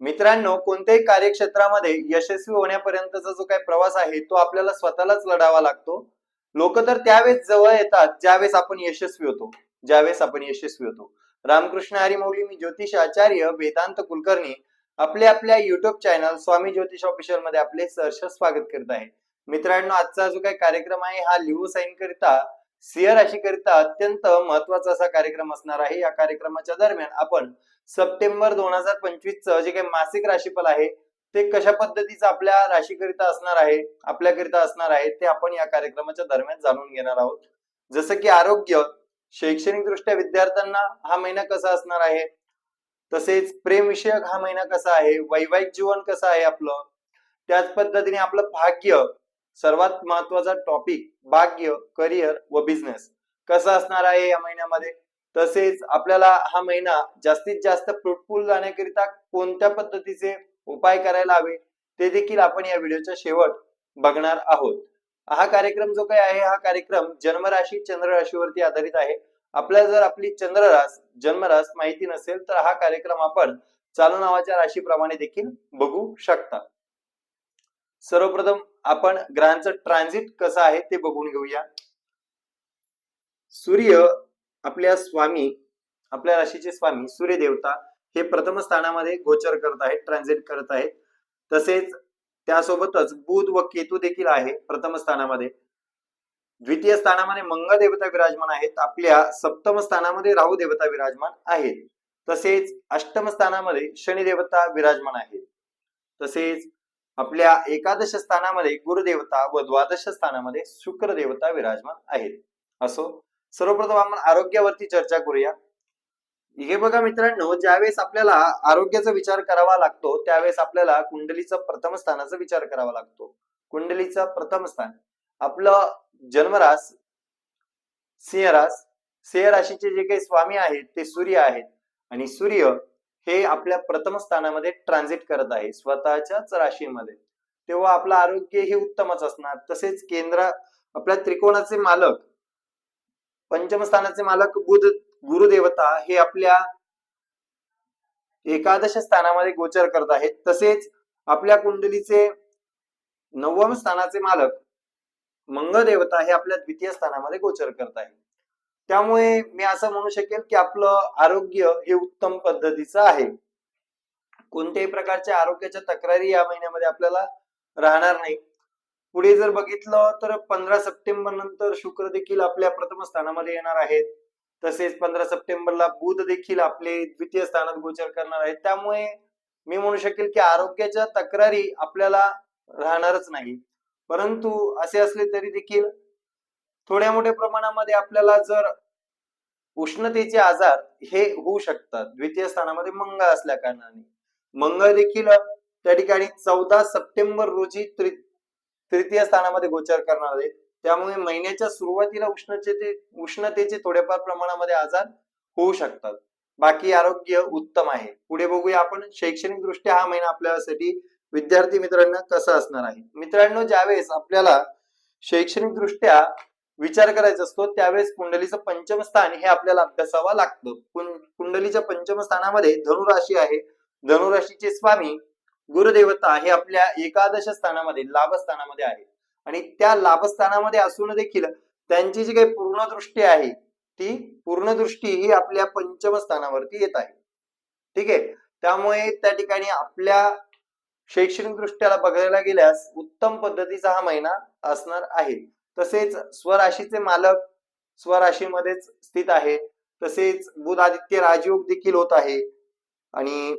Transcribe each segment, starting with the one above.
मित्रांनो कोणत्याही कार्यक्षेत्रामध्ये यशस्वी होण्यापर्यंतचा जो काही प्रवास आहे तो आपल्याला स्वतःलाच लढावा लागतो. लोक तर त्यावेळेस जवळ येतात ज्यावेळेस आपण यशस्वी होतो. ज्यावेळेस आपण यशस्वी होतो. रामकृष्ण हरिमौली मी ज्योतिष आचार्य वेदांत कुलकर्णी आपले आपल्या युट्यूब चॅनल स्वामी ज्योतिष ऑफिशियलमध्ये आपले सहर्ष स्वागत करत आहे. मित्रांनो आजचा जो काही कार्यक्रम आहे हा लिहू साईन करिता सिंह राशी करिता अत्यंत महत्त्वाचा असा कार्यक्रम असणार आहे. या कार्यक्रमाच्या दरम्यान आपण सप्टेंबर दोन हजार पंचवीस च जे काही मासिक राशीफल आहे ते कशा पद्धतीचं आपल्या राशीकरिता असणार आहे आपल्याकरिता असणार आहे ते आपण या कार्यक्रमाच्या दरम्यान जाणून घेणार आहोत. जसं की आरोग्य शैक्षणिक दृष्ट्या विद्यार्थ्यांना हा महिना कसा असणार आहे? तसेच प्रेमविषयक हा महिना कसा आहे? वैवाहिक जीवन कसं आहे आपलं? त्याच पद्धतीने आपलं भाग्य सर्वात महत्त्वाचा टॉपिक भाग्य करिअर व बिझनेस कसा असणार आहे या महिन्यामध्ये? तसेच आपल्याला हा महिना जास्तीत जास्त फ्रुटफुल जाण्याकरिता कोणत्या पद्धतीचे उपाय करायला हवे ते देखील आपण या व्हिडिओच्या शेवट बघणार आहोत. हा कार्यक्रम जो काही आहे हा कार्यक्रम जन्मराशी चंद्र राशीवरती आधारित आहे. आपल्याला जर आपली चंद्ररास जन्मरास माहिती नसेल तर हा कार्यक्रम आपण चालू नावाच्या राशीप्रमाणे देखील बघू शकता. सर्वप्रथम आपण ग्रहांचं ट्रान्झिट कसं आहे ते बघून घेऊया. सूर्य आपल्या स्वामी आपल्या राशीचे स्वामी सूर्यदेवता हे प्रथम स्थानामध्ये गोचर करत आहेत ट्रान्झिट करत आहेत. तसेच त्यासोबतच बुध व केतू देखील आहे प्रथम स्थानामध्ये. द्वितीय स्थानामध्ये मंगळ देवता विराजमान आहेत. आपल्या सप्तम स्थानामध्ये राहू देवता विराजमान आहेत. तसेच अष्टम स्थानामध्ये शनी देवता विराजमान आहेत. तसेच आपल्या एकादश स्थानामध्ये गुरुदेवता व द्वादश स्थानामध्ये शुक्र देवता विराजमान आहेत. असो सर्वप्रथम आपण आरोग्यावरती चर्चा करूया. हे बघा मित्रांनो ज्यावेळेस आपल्याला आरोग्याचा विचार करावा लागतो त्यावेळेस आपल्याला कुंडलीचा प्रथम स्थानाचा विचार करावा लागतो. कुंडलीचा प्रथम स्थान आपलं जन्मरास सिंहरास सिंह राशीचे जे काही स्वामी आहेत ते सूर्य आहेत. आणि सूर्य हे आपल्या प्रथम स्थानामध्ये ट्रान्झिट करत आहे स्वतःच्याच राशीमध्ये. तेव्हा आपलं आरोग्य हे उत्तमच असणार. तसेच केंद्र आपल्या त्रिकोणाचे मालक पंचम स्थानाचे मालक बुध गुरुदेवता हे आपल्या एकादश स्थानामध्ये गोचर करत आहेत. तसेच आपल्या कुंडलीचे नवम स्थानाचे मालक मंगदेवता हे आपल्या द्वितीय स्थानामध्ये गोचर करत आहे त्यामुळे मी असं म्हणू शकेल की आपलं आरोग्य हे उत्तम पद्धतीचं आहे. कोणत्याही प्रकारच्या आरोग्याच्या तक्रारी या महिन्यामध्ये आपल्याला राहणार नाही. पुढे जर बघितलं तर पंधरा सप्टेंबर नंतर शुक्र देखील आपल्या प्रथम स्थानामध्ये येणार आहेत. तसेच पंधरा सप्टेंबरला बुध देखील आपले द्वितीय स्थानात गोचर करणार आहेत. त्यामुळे मी म्हणू शकेल की आरोग्याच्या तक्रारी आपल्याला राहणारच नाही. परंतु असे असले तरी देखील थोड्या मोठ्या प्रमाणामध्ये आपल्याला जर उष्णतेचे आजार हे होऊ शकतात द्वितीय स्थानामध्ये मंगळ असल्या कारणाने. मंगळ देखील त्या ठिकाणी चौदा सप्टेंबर रोजी त्रि- तृतीय स्थानामध्ये गोचर करणार आहे त्यामुळे महिन्याच्या सुरुवातीला उष्णतेचे उष्णतेचे थोड्याफार प्रमाणामध्ये आजार होऊ शकतात. बाकी आरोग्य उत्तम आहे. पुढे बघूया आपण शैक्षणिक दृष्ट्या हा महिना आपल्यासाठी विद्यार्थी मित्रांना कसा असणार आहे. मित्रांनो ज्यावेळेस आपल्याला शैक्षणिक दृष्ट्या विचार करायचा असतो त्यावेळेस कुंडलीचं पंचम स्थान हे आपल्याला अभ्यासावं लागतं. कुंडलीच्या पंचम स्थानामध्ये धनुराशी आहे. धनुराशीचे स्वामी गुरुदेवता हे आपल्या एकादश स्थानामध्ये लाभस्थानामध्ये आहे. आणि त्या लाभस्थानामध्ये असून देखील त्यांची जी काही पूर्ण दृष्टी आहे ती पूर्ण दृष्टी ही आपल्या पंचम स्थानावरती येत आहे. ठीक आहे? त्यामुळे त्या ठिकाणी आपल्या शैक्षणिक दृष्ट्याला बघायला गेल्यास उत्तम पद्धतीचा हा महिना असणार आहे. तसेच स्वराशीचे मालक स्वराशीमध्येच स्थित आहे. तसेच बुध आदित्य राजयोग देखील होत आहे. आणि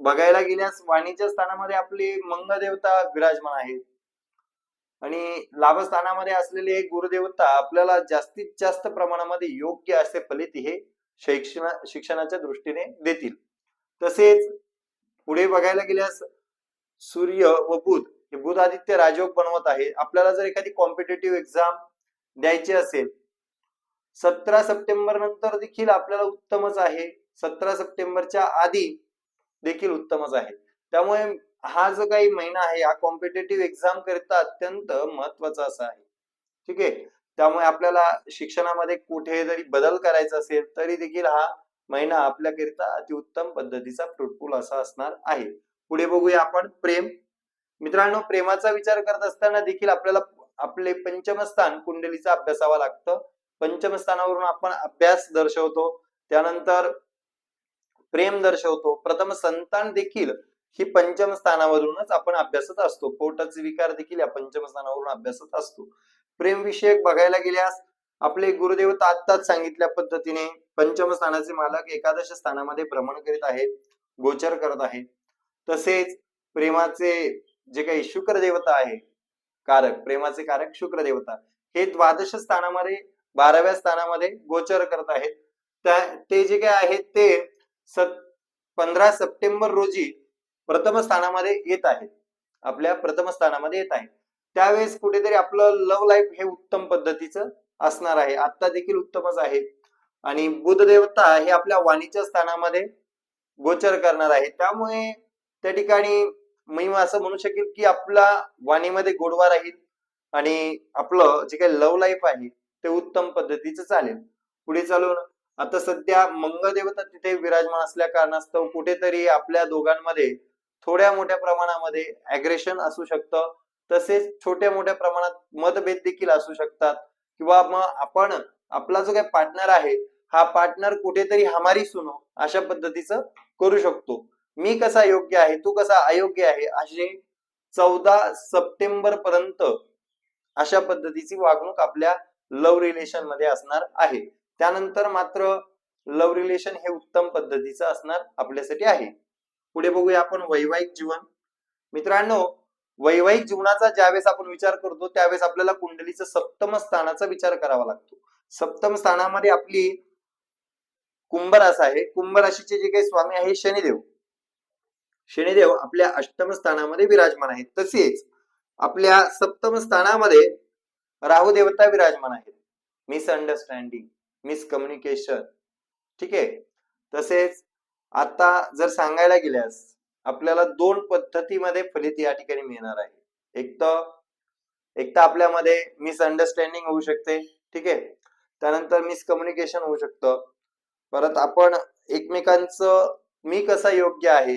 बघायला गेल्यास वाणिज्य स्थानामध्ये आपले मंगदेवता विराजमान आहेत. आणि लाभस्थानामध्ये असलेले गुरुदेवता आपल्याला जास्तीत जास्त प्रमाणामध्ये योग्य असे फलित हे शैक्षण शिक्षणाच्या दृष्टीने देतील. तसेच पुढे बघायला गेल्यास सूर्य व बुध हे बुध आदित्य राजयोग बनवत आहे. आपल्याला जर एखादी कॉम्पिटेटिव्ह एक्झाम द्यायची असेल सतरा सप्टेंबर नंतर देखील आपल्याला उत्तमच आहे. सतरा सप्टेंबरच्या आधी देखील उत्तमच आहे. त्यामुळे हा जो काही महिना आहे हा कॉम्पिटेटिव्ह एक्झाम करिता अत्यंत महत्त्वाचा असा आहे. ठीक आहे? त्यामुळे आपल्याला शिक्षणामध्ये कुठे जरी बदल करायचा असेल तरी देखील हा महिना आपल्याकरिता अतिउत्तम पद्धतीचा फ्रुटफुल असा असणार आहे. पुढे बघूया आपण प्रेम. मित्रांनो प्रेमाचा विचार करत असताना देखील आपल्याला आपले पंचमस्थान कुंडलीचा अभ्यासावा लागतं. पंचमस्थानावरून आपण अभ्यास दर्शवतो. त्यानंतर प्रेम दर्शवतो. प्रथम संतान देखील ही पंचम स्थानावरूनच आपण अभ्यासत असतो. पोटाचे विकार देखील या पंचम स्थानावरून अभ्यासत असतो. प्रेम विषयक बघायला गेल्यास आपले गुरुदेव आत्ताच सांगितल्या पद्धतीने पंचम स्थानाचे मालक एकादश स्थानामध्ये भ्रमण करीत आहेत गोचर करत आहेत. तसेच प्रेमाचे जे काही शुक्र देवता आहे कारक प्रेमाचे कारक शुक्र देवता हे द्वादश स्थानामध्ये बाराव्या स्थानामध्ये गोचर करत आहेत. त्या- ते जे काय आहेत ते सत पंधरा सप्टेंबर रोजी प्रथम स्थानामध्ये येत आहेत आपल्या प्रथम स्थानामध्ये येत आहे. त्यावेळेस कुठेतरी आपलं लव्ह लाईफ हे उत्तम पद्धतीचं असणार आहे. आता देखील उत्तमच आहे. आणि बुध देवता हे आपल्या वाणीच्या स्थानामध्ये गोचर करणार आहे. त्यामुळे त्या ठिकाणी मी असं म्हणू शकेल की आपला वाणीमध्ये गोडवा राहील आणि आपलं जे काही लव्ह लाईफ आहे ते उत्तम पद्धतीचं चालेल. पुढे चालून आता सध्या मंगदेवता तिथे विराजमान असल्या कारणास्तव कुठेतरी आपल्या दोघांमध्ये थोड्या मोठ्या प्रमाणामध्ये अग्रेशन असू शकतं. तसेच छोट्या मोठ्या प्रमाणात मतभेद देखील असू शकतात. किंवा मग आपण आपला जो काही पार्टनर आहे हा पार्टनर कुठेतरी हमारी सुनो अशा पद्धतीचं करू शकतो. मी कसा योग्य आहे तू कसा अयोग्य आहे असे चौदा सप्टेंबर पर्यंत अशा पद्धतीची वागणूक आपल्या लव्ह रिलेशनमध्ये असणार आहे. त्यानंतर मात्र लव्ह रिलेशन हे उत्तम पद्धतीचं असणार आपल्यासाठी आहे. पुढे बघूया आपण वैवाहिक जीवन. मित्रांनो वैवाहिक जीवनाचा ज्यावेळेस आपण विचार करतो त्यावेळेस आपल्याला कुंडलीचं सप्तम स्थानाचा विचार करावा लागतो. सप्तम स्थानामध्ये आपली कुंभ रास आहे. कुंभ राशीचे जे काही स्वामी आहे शनिदेव. शनिदेव आपल्या अष्टम स्थानामध्ये विराजमान आहेत. तसेच आपल्या सप्तम स्थानामध्ये राहू देवता विराजमान आहेत. मिसअंडरस्टँडिंग मिसकम्युनिकेशन ठीक आहे? तसेच आता जर सांगायला गेल्यास आपल्याला दोन पद्धतीमध्ये फलित या ठिकाणी मिळणार आहे. एक तर एक तर आपल्यामध्ये मिसअंडरस्टँडिंग होऊ शकते. ठीक आहे? त्यानंतर मिसकम्युनिकेशन होऊ शकतं. परत आपण एकमेकांचं मी कसा योग्य आहे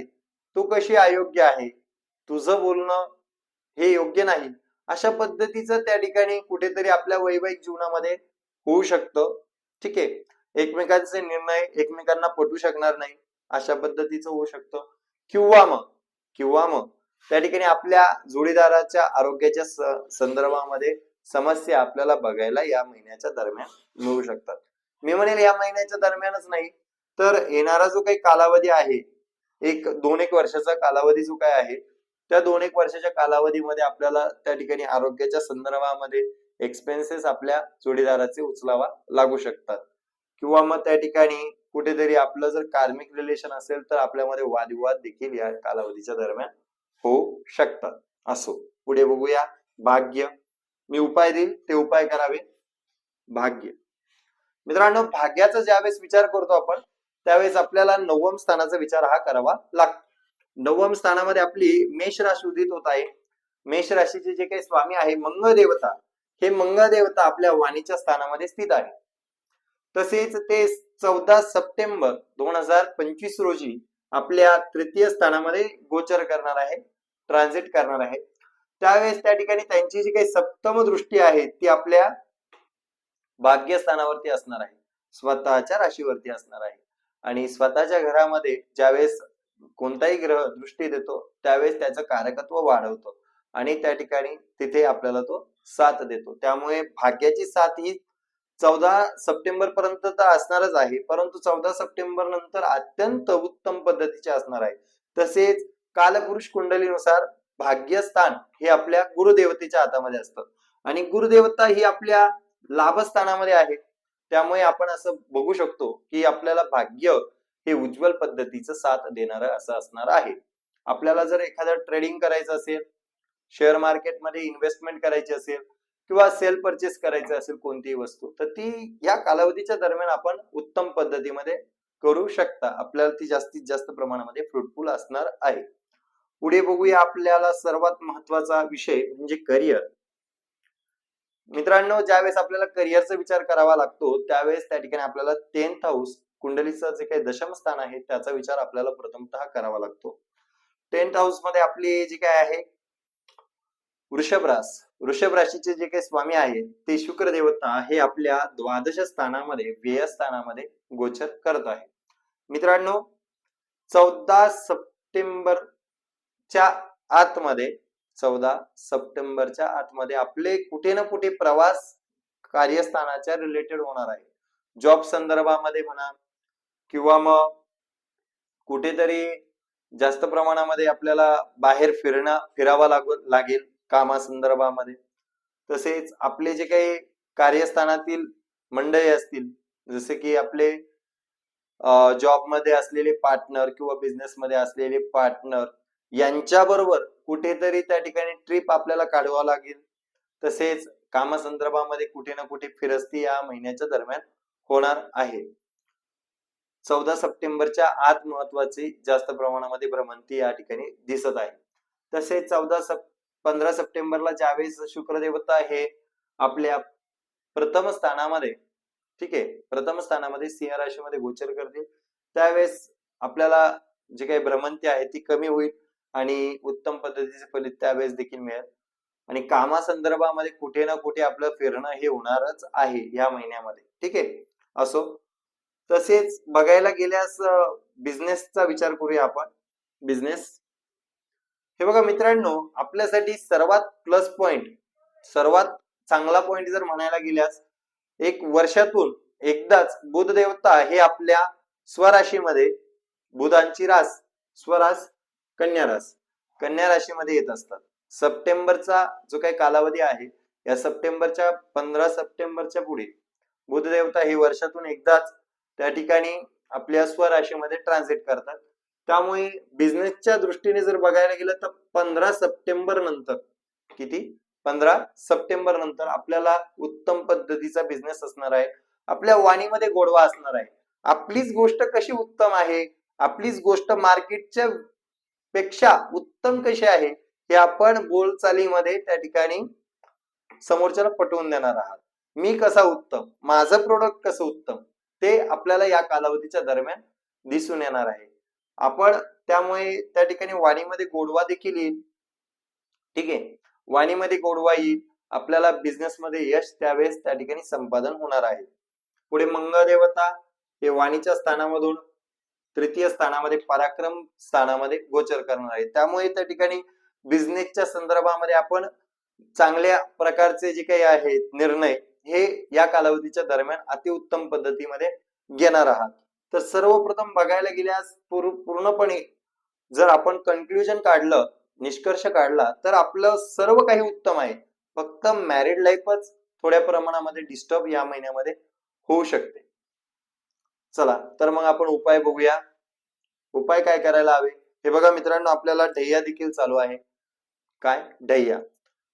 तू कशी अयोग्य आहे तुझं बोलणं हे योग्य नाही. अशा पद्धतीचं त्या ठिकाणी कुठेतरी आपल्या वैवाहिक जीवनामध्ये होऊ शकतं. ठीक आहे. एकमेकांचे निर्णय एकमेकांना पटू शकणार नाही अशा पद्धतीचं होऊ शकतं. किंवा मग किंवा मग त्या ठिकाणी आपल्या जोडीदाराच्या आरोग्याच्या संदर्भामध्ये समस्या आपल्याला बघायला या महिन्याच्या दरम्यान मिळू शकतात. मी म्हणेल या महिन्याच्या दरम्यानच नाही तर येणारा जो काही कालावधी आहे एक दोन एक वर्षाचा कालावधी जो काय आहे त्या दोन एक वर्षाच्या कालावधीमध्ये आपल्याला त्या ठिकाणी आरोग्याच्या संदर्भामध्ये एक्सपेन्सेस आपल्या जोडीदाराचे उचलावा लागू शकतात. किंवा मग त्या ठिकाणी कुठेतरी आपलं जर कार्मिक रिलेशन असेल तर आपल्यामध्ये वादविवाद देखील या कालावधीच्या दरम्यान होऊ शकतात. असो पुढे बघूया. भाग्य. मी उपाय देईल ते उपाय करावे. भाग्य. मित्रांनो भाग्याचा ज्यावेळेस विचार करतो आपण त्यावेळेस आपल्याला नवम स्थानाचा विचार हा करावा लागतो. नवम स्थानामध्ये आपली मेष राशी उदित होत आहे. मेष राशीचे जे काही स्वामी आहे मंगळ देवता हे मंगळ देवता आपल्या वाणीच्या स्थानामध्ये स्थित आहे. तसेच ते चौदा सप्टेंबर दोन हजार पंचवीस रोजी आपल्या तृतीय स्थानामध्ये गोचर करणार आहे ट्रान्झिट करणार आहे. त्यावेळेस त्या ठिकाणी त्यांची जी काही सप्तम दृष्टी आहे ती आपल्या भाग्यस्थानावरती असणार आहे. स्वतःच्या राशीवरती असणार आहे. आणि स्वतःच्या घरामध्ये ज्यावेळेस कोणताही ग्रह दृष्टी देतो त्यावेळेस त्याचं कारकत्व वाढवतो. आणि त्या ठिकाणी तिथे आपल्याला तो साथ देतो. त्यामुळे भाग्याची साथ ही चौदा सप्टेंबर पर्यंत तर असणारच आहे. परंतु चौदा सप्टेंबर नंतर अत्यंत उत्तम पद्धतीचे असणार आहे. तसेच कालपुरुष कुंडलीनुसार भाग्यस्थान हे आपल्या गुरुदेवतेच्या हातामध्ये असतं. आणि गुरुदेवता ही आपल्या लाभस्थानामध्ये आहे. त्यामुळे आपण असं बघू शकतो की आपल्याला भाग्य हे उज्ज्वल पद्धतीचं साथ देणार असं असणार आहे. आपल्याला जर एखादं ट्रेडिंग करायचं असेल शेअर मार्केटमध्ये इन्व्हेस्टमेंट करायची असेल किंवा सेल परचेस करायचं असेल कोणतीही वस्तू तर ती या कालावधीच्या दरम्यान आपण उत्तम पद्धतीमध्ये करू शकता. आपल्याला ती जास्तीत जास्त प्रमाणामध्ये फ्रुटफुल असणार आहे. पुढे बघूया आपल्याला सर्वात महत्त्वाचा विषय म्हणजे करिअर मित्रांनो ज्यावेळेस आपल्याला करिअरचा विचार करावा लागतो त्यावेळेस त्या ठिकाणी आपल्याला टेन्थ हाऊस कुंडलीचं जे काही दशम स्थान आहे त्याचा विचार आपल्याला प्रथमतः करावा लागतो. टेन्थ हाऊसमध्ये आपली जी काय आहे वृषभ रास. वृषभ राशीचे जे काही स्वामी आहेत ते शुक्र देवता हे आपल्या द्वादश स्थानामध्ये व्यय स्थानामध्ये गोचर करत आहे मित्रांनो चौदा सप्टेंबरच्या आतमध्ये चौदा सप्टेंबरच्या आतमध्ये आपले कुठे ना कुठे प्रवास कार्यस्थानाच्या रिलेटेड होणार आहे. जॉब संदर्भामध्ये म्हणा किंवा मग कुठेतरी जास्त प्रमाणामध्ये आपल्याला बाहेर फिरणं फिरावा लागू लागेल. कामासंदर्भामध्ये. तसेच आपले जे काही कार्यस्थानातील मंडळी असतील जसे की आपले जॉबमध्ये असलेले पार्टनर किंवा बिझनेसमध्ये असलेले पार्टनर यांच्याबरोबर कुठेतरी त्या ठिकाणी ट्रिप आपल्याला काढवा लागेल. तसेच कामासंदर्भामध्ये कुठे ना कुठे फिरस्ती या महिन्याच्या दरम्यान होणार आहे. चौदा सप्टेंबरच्या आत महत्वाची जास्त प्रमाणामध्ये भ्रमंती या ठिकाणी दिसत आहे. तसेच चौदा सप पंधरा सप्टेंबरला ज्यावेळेस शुक्रदेवता हे आपल्या प्रथम स्थानामध्ये ठीक आहे प्रथम स्थानामध्ये सिंह राशीमध्ये गोचर करतील त्यावेळेस आपल्याला जे काही भ्रमंती आहे ती कमी होईल आणि उत्तम पद्धतीचे फलित त्यावेळेस देखील मिळेल. आणि कामासंदर्भामध्ये कुठे ना कुठे आपलं फिरणं हे होणारच आहे या महिन्यामध्ये ठीक आहे? असो. तसेच बघायला गेल्यास बिझनेसचा विचार करूया आपण. बिझनेस हे बघा मित्रांनो आपल्यासाठी सर्वात प्लस पॉइंट सर्वात चांगला पॉइंट जर म्हणायला गेल्यास एक वर्षातून एकदाच बुध देवता हे आपल्या स्वराशीमध्ये बुधांची रास स्वरास कन्या रास कन्या राशीमध्ये येत असतात. सप्टेंबरचा जो काही कालावधी आहे या सप्टेंबरच्या पंधरा सप्टेंबरच्या पुढे बुध देवता हे वर्षातून एकदाच त्या ठिकाणी आपल्या स्वराशीमध्ये ट्रान्झिट करतात. त्यामुळे बिझनेसच्या दृष्टीने जर बघायला गेलं तर पंधरा सप्टेंबर नंतर किती? पंधरा सप्टेंबर नंतर आपल्याला उत्तम पद्धतीचा बिझनेस असणार आहे. आपल्या वाणीमध्ये गोडवा असणार आहे. आपलीच गोष्ट कशी उत्तम आहे? आपलीच गोष्ट मार्केटच्या पेक्षा उत्तम कशी आहे? हे आपण बोलचालीमध्ये त्या ठिकाणी समोरच्याला पटवून देणार आहात. मी कसा उत्तम? माझं प्रोडक्ट कसं उत्तम? ते आपल्याला या कालावधीच्या दरम्यान दिसून येणार आहे. आपण त्यामुळे त्या ठिकाणी वाणीमध्ये गोडवा देखील येईल. ठीक आहे? वाणीमध्ये गोडवा येईल. आपल्याला बिझनेस मध्ये यश त्यावेळेस त्या ठिकाणी संपादन होणार आहे. पुढे मंगळदेवता हे वाणीच्या स्थानामधून तृतीय स्थानामध्ये पराक्रम स्थानामध्ये गोचर करणार आहे. त्यामुळे त्या ठिकाणी बिझनेसच्या संदर्भामध्ये आपण चांगल्या प्रकारचे जे काही आहेत निर्णय हे या कालावधीच्या दरम्यान अतिउत्तम पद्धतीमध्ये घेणार आहात. तर सर्वप्रथम बघायला गेल्यास पूर्णपणे जर आपण कन्क्ल्युजन काढलं निष्कर्ष काढला तर आपलं सर्व काही उत्तम आहे. फक्त मॅरिड लाईफच थोड्या प्रमाणामध्ये डिस्टर्ब या महिन्यामध्ये होऊ शकते. चला तर मग आपण उपाय बघूया. उपाय काय करायला हवे? हे बघा मित्रांनो आपल्याला ढैया देखील चालू आहे. काय? ढैया.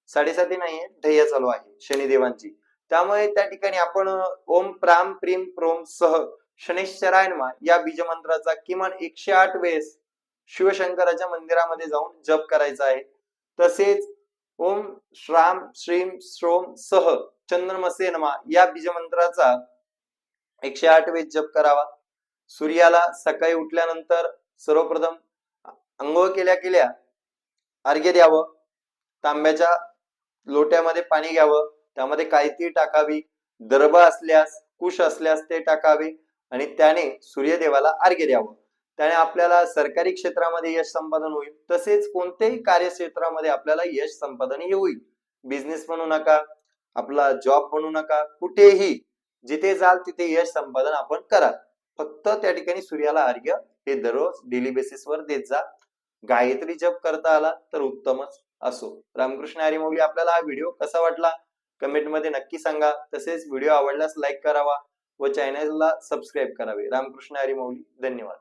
साडेसाती नाहीये ढैया चालू आहे शनिदेवांची. त्यामुळे त्या ठिकाणी आपण ओम प्राम प्रीम प्रोम सह शनिश्चरायनमा या बीजमंत्राचा किमान एकशे आठ वेळेस शिवशंकराच्या मंदिरामध्ये जाऊन जप करायचा आहे. तसेच ओम श्राम श्रीम श्रोम सह चंद्रमसे नमा या बीजमंत्राचा एकशे आठ वेळेस जप करावा. सूर्याला सकाळी उठल्यानंतर सर्वप्रथम अंघोळ केल्या केल्या अर्घ्य द्यावं. तांब्याच्या लोट्यामध्ये पाणी घ्यावं. त्यामध्ये कायती टाकावी. दर्भ असल्यास कुश असल्यास ते टाकावे. आणि त्याने सूर्यदेवाला अर्घ्य द्यावं. त्याने आपल्याला सरकारी क्षेत्रामध्ये यश संपादन होईल तसेच कोणत्याही कार्यक्षेत्रामध्ये आपल्याला यश संपादन हे होईल. बिझनेस म्हणू नका आपला जॉब म्हणू नका कुठेही जिथे जाल तिथे यश संपादन आपण करा फक्त त्या ठिकाणी सूर्याला अर्घ्य हे दररोज डेली बेसिसवर देत जा. गायत्री जप करता आला तर उत्तमच असो. रामकृष्ण हरिमौली आपल्याला हा व्हिडिओ कसा वाटला? कमेंटमध्ये नक्की सांगा. तसेच व्हिडिओ आवडल्यास लाईक करावा. व चॅनलला सबस्क्राईब करावे. रामकृष्ण हरिमौली धन्यवाद.